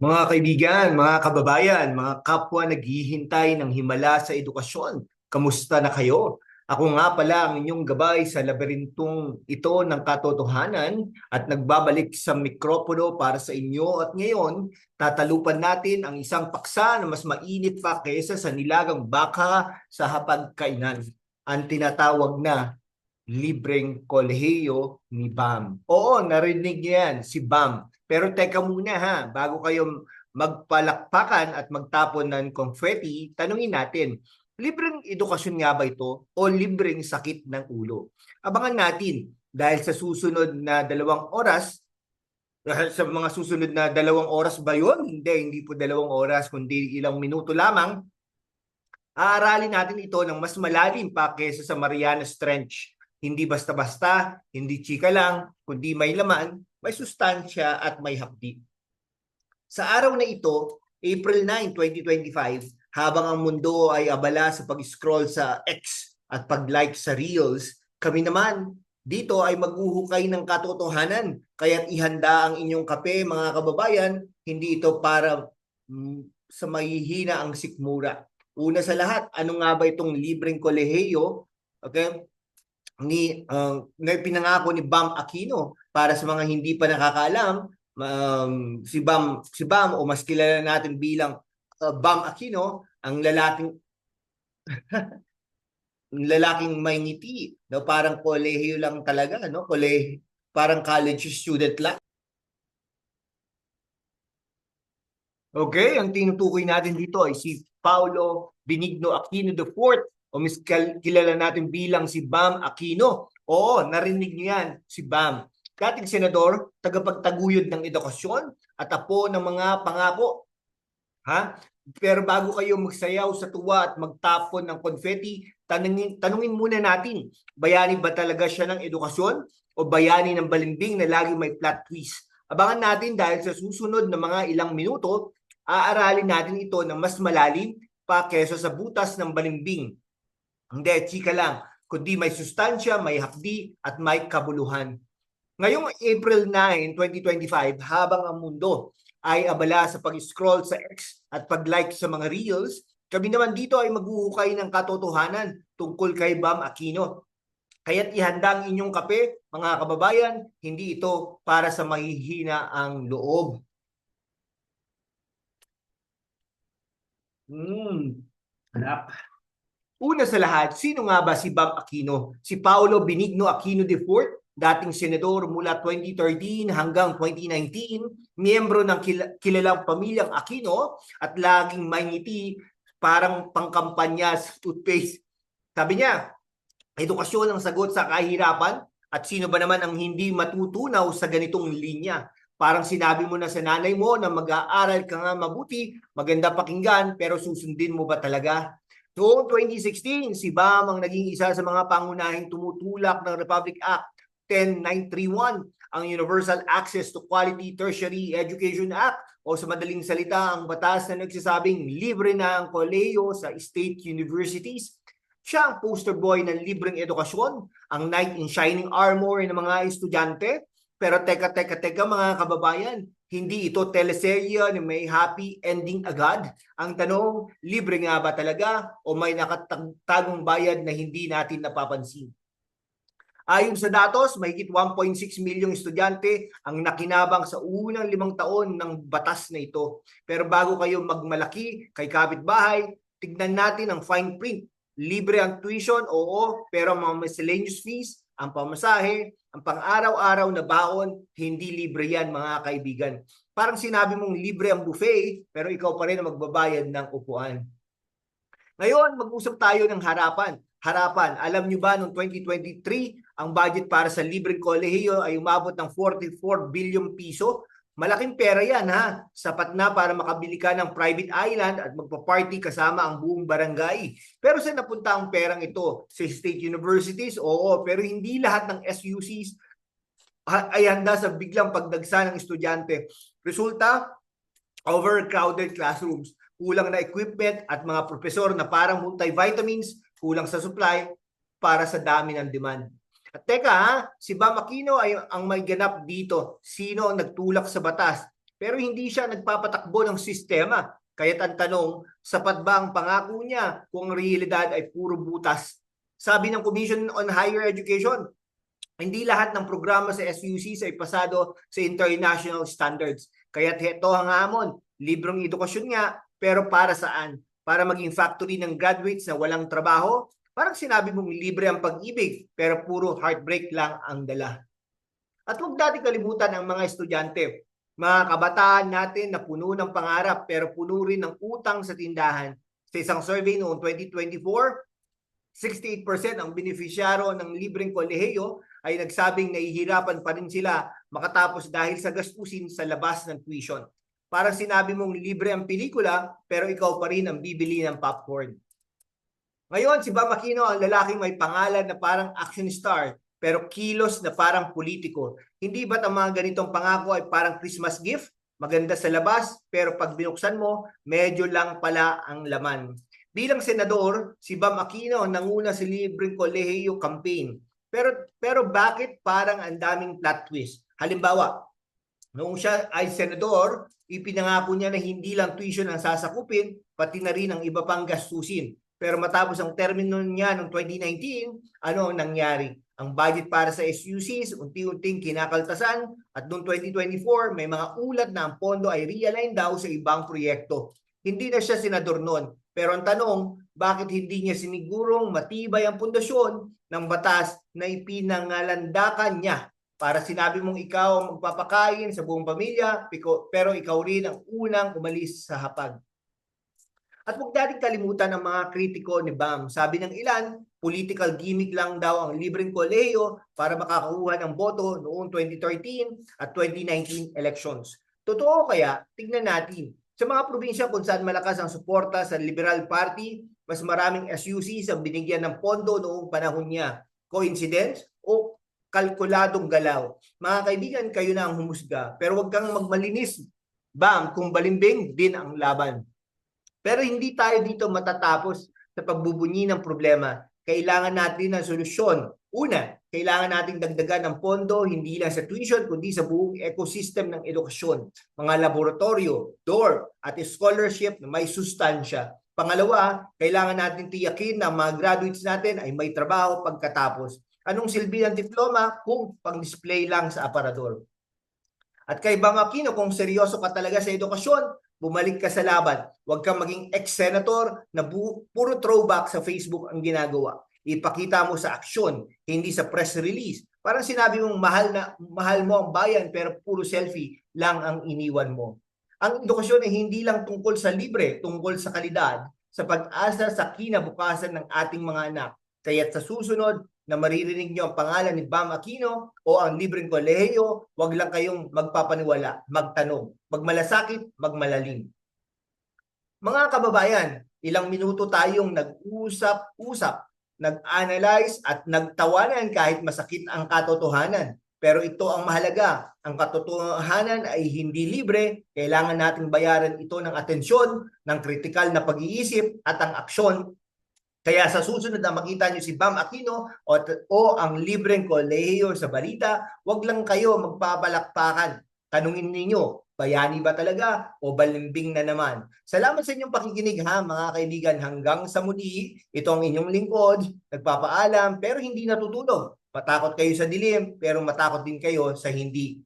Mga kaibigan, mga kababayan, mga kapwa naghihintay ng himala sa edukasyon, kamusta na kayo? Ako nga pala ang inyong gabay sa labirintong ito ng katotohanan at nagbabalik sa mikropono para sa inyo at ngayon tatalupan natin ang isang paksa na mas mainit pa kaysa sa nilagang baka sa hapagkainan. Ang tinatawag na libreng kolehiyo ni BAM. Oo, narinig niyo yan, si BAM. Pero teka muna ha, bago kayo magpalakpakan at magtapon ng confetti, tanungin natin, libreng edukasyon nga ba ito o libreng sakit ng ulo? Abangan natin dahil sa susunod na dalawang oras, sa mga susunod na dalawang oras ba yun? Hindi, hindi po dalawang oras, kundi ilang minuto lamang. Aaralin natin ito ng mas malalim pa kaysa sa Marianas Trench. Hindi basta-basta, hindi chika lang, kundi may laman, may sustansya at may hapdi. Sa araw na ito, April 9, 2025, habang ang mundo ay abala sa pag-scroll sa X at pag-like sa Reels, kami naman dito ay maghuhukay ng katotohanan. Kaya't ihanda ang inyong kape mga kababayan, hindi ito para mm, sa mahihina ang sikmura. Una sa lahat, ano nga ba itong libreng kolehiyo? Okay? Ni uh, na pinangako ni Bam Aquino para sa mga hindi pa nakakaalam, um, si Bam si Bam o mas kilala natin bilang uh, Bam Aquino, ang lalaking lalaking may ngiti, no? Parang kolehiyo lang talaga, no? Kole parang college student lang. Okay, ang tinutukoy natin dito ay si Paulo Benigno Aquino IV o mas kilala natin bilang si Bam Aquino. Oo, narinig niyo yan, si Bam. Dating senador, tagapagtaguyod ng edukasyon at apo ng mga pangako. Ha? Pero bago kayo magsayaw sa tuwa at magtapon ng confetti, tanungin, tanungin muna natin, bayani ba talaga siya ng edukasyon o bayani ng balimbing na lagi may plot twist? Abangan natin dahil sa susunod na mga ilang minuto, aaralin natin ito ng mas malalim pa kesa sa butas ng balimbing. Hindi, chika lang, kundi may sustansya, may hapdi at may kabuluhan. Ngayong April 9, 2025, habang ang mundo ay abala sa pag-scroll sa X at pag-like sa mga reels, kami naman dito ay maghuhukay ng katotohanan tungkol kay Bam Aquino. Kaya't ihanda ang inyong kape, mga kababayan, hindi ito para sa mahihina ang loob. Hmm. Hanap. Una sa lahat, sino nga ba si Bam Aquino? Si Paolo Benigno Aquino IV, dating senador mula 2013 hanggang 2019, miyembro ng kil- kilalang pamilyang Aquino at laging may ngiti parang pangkampanya sa toothpaste. Sabi niya, edukasyon ang sagot sa kahirapan at sino ba naman ang hindi matutunaw sa ganitong linya? Parang sinabi mo na sa nanay mo na mag-aaral ka nga mabuti, maganda pakinggan, pero susundin mo ba talaga? Noong 2016, si Bam ang naging isa sa mga pangunahing tumutulak ng Republic Act 10931, ang Universal Access to Quality Tertiary Education Act o sa madaling salita ang batas na nagsasabing libre na ang koleyo sa state universities. Siya ang poster boy ng libreng edukasyon, ang knight in shining armor ng mga estudyante, pero teka, teka, teka mga kababayan, hindi ito teleserye na may happy ending agad. Ang tanong, libre nga ba talaga o may nakatagong bayad na hindi natin napapansin? Ayon sa datos, mahigit 1.6 milyong estudyante ang nakinabang sa unang limang taon ng batas na ito. Pero bago kayo magmalaki kay kapitbahay, tignan natin ang fine print. Libre ang tuition, oo, pero mga miscellaneous fees, ang pamasahe, ang pang-araw-araw na baon, hindi libre yan mga kaibigan. Parang sinabi mong libre ang buffet, pero ikaw pa rin ang magbabayad ng upuan. Ngayon, mag-usap tayo ng harapan. Harapan, alam nyo ba noong 2023, ang budget para sa libreng kolehiyo ay umabot ng 44 billion piso Malaking pera yan ha. Sapat na para makabili ka ng private island at magpa-party kasama ang buong barangay. Pero saan napunta ang perang ito? Sa state universities? Oo, pero hindi lahat ng SUCs ay handa sa biglang pagdagsa ng estudyante. Resulta, overcrowded classrooms, kulang na equipment at mga profesor na parang multivitamins, kulang sa supply para sa dami ng demand. At teka ha, si Bam Aquino ay ang may ganap dito. Sino ang nagtulak sa batas? pero hindi siya nagpapatakbo ng sistema. Kaya't ang tanong, sapat ba ang pangako niya kung ang realidad ay puro butas? Sabi ng Commission on Higher Education, hindi lahat ng programa sa SUCs ay pasado sa international standards. Kaya't heto ang hamon, librong edukasyon nga, pero para saan? Para maging factory ng graduates na walang trabaho? Parang sinabi mong libre ang pag-ibig, pero puro heartbreak lang ang dala. At huwag natin kalimutan ang mga estudyante, mga kabataan natin na puno ng pangarap pero puno rin ng utang sa tindahan. Sa isang survey noong 2024, 68% ang benefisyaro ng libreng kolehiyo ay nagsabing nahihirapan pa rin sila makatapos dahil sa gastusin sa labas ng tuition. Parang sinabi mong libre ang pelikula pero ikaw pa rin ang bibili ng popcorn. Ngayon, si Bam Aquino ang lalaking may pangalan na parang action star pero kilos na parang politiko. Hindi ba't ang mga ganitong pangako ay parang Christmas gift? Maganda sa labas, pero pag binuksan mo, medyo lang pala ang laman. Bilang senador, si Bam Aquino ang nanguna sa libreng kolehiyo campaign. Pero pero bakit parang ang daming plot twist? Halimbawa, noong siya ay senador, ipinangako niya na hindi lang tuition ang sasakupin, pati na rin ang iba pang gastusin. Pero matapos ang termino niya noong 2019, ano ang nangyari? Ang budget para sa SUCs unti-unting kinakaltasan at noong 2024 may mga ulat na ang pondo ay realign daw sa ibang proyekto. Hindi na siya senador noon. Pero ang tanong, bakit hindi niya sinigurong matibay ang pundasyon ng batas na ipinangalandakan niya para sinabi mong ikaw ang magpapakain sa buong pamilya pero ikaw rin ang unang umalis sa hapag. At huwag natin kalimutan ang mga kritiko ni Bam. Sabi ng ilan, political gimmick lang daw ang libreng kolehiyo para makakakuha ng boto noong 2013 at 2019 elections. Totoo kaya, tignan natin. Sa mga probinsya kung saan malakas ang suporta sa Liberal Party, mas maraming SUCs ang binigyan ng pondo noong panahon niya. Coincidence o kalkuladong galaw? Mga kaibigan, kayo na ang humusga. Pero huwag kang magmalinis. Bam, kung balimbing din ang laban. Pero hindi tayo dito matatapos sa pagbubunyi ng problema. Kailangan natin ng solusyon. Una, kailangan nating dagdagan ng pondo hindi lang sa tuition kundi sa buong ecosystem ng edukasyon. Mga laboratorio, door, at scholarship na may sustansya. Pangalawa, kailangan natin tiyakin na mga graduates natin ay may trabaho pagkatapos. Anong silbi ng diploma kung pang-display lang sa aparador? At kay Bang Aquino, kung seryoso ka talaga sa edukasyon, bumalik ka sa laban. Huwag kang maging ex-senator na bu- puro throwback sa Facebook ang ginagawa. Ipakita mo sa aksyon, hindi sa press release. Parang sinabi mong mahal na mahal mo ang bayan pero puro selfie lang ang iniwan mo. Ang edukasyon ay hindi lang tungkol sa libre, tungkol sa kalidad, sa pag-asa sa kinabukasan ng ating mga anak. Kaya't sa susunod na maririnig niyo ang pangalan ni Bam Aquino o ang libreng kolehiyo, wag lang kayong magpapaniwala, magtanong, magmalasakit, magmalalim. Mga kababayan, ilang minuto tayong nag-usap-usap, nag-analyze at nagtawanan kahit masakit ang katotohanan. Pero ito ang mahalaga. Ang katotohanan ay hindi libre. Kailangan nating bayaran ito ng atensyon, ng kritikal na pag-iisip at ang aksyon kaya sa susunod na makita nyo si Bam Aquino o, o ang libreng kolehiyo sa balita, wag lang kayo magpapalakpakan. Tanungin ninyo, bayani ba talaga o balimbing na naman? Salamat sa inyong pakikinig ha mga kaibigan hanggang sa muli. Ito ang inyong lingkod, nagpapaalam pero hindi natutulog. Matakot kayo sa dilim pero matakot din kayo sa hindi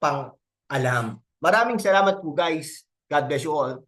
pang alam. Maraming salamat po guys. God bless you all.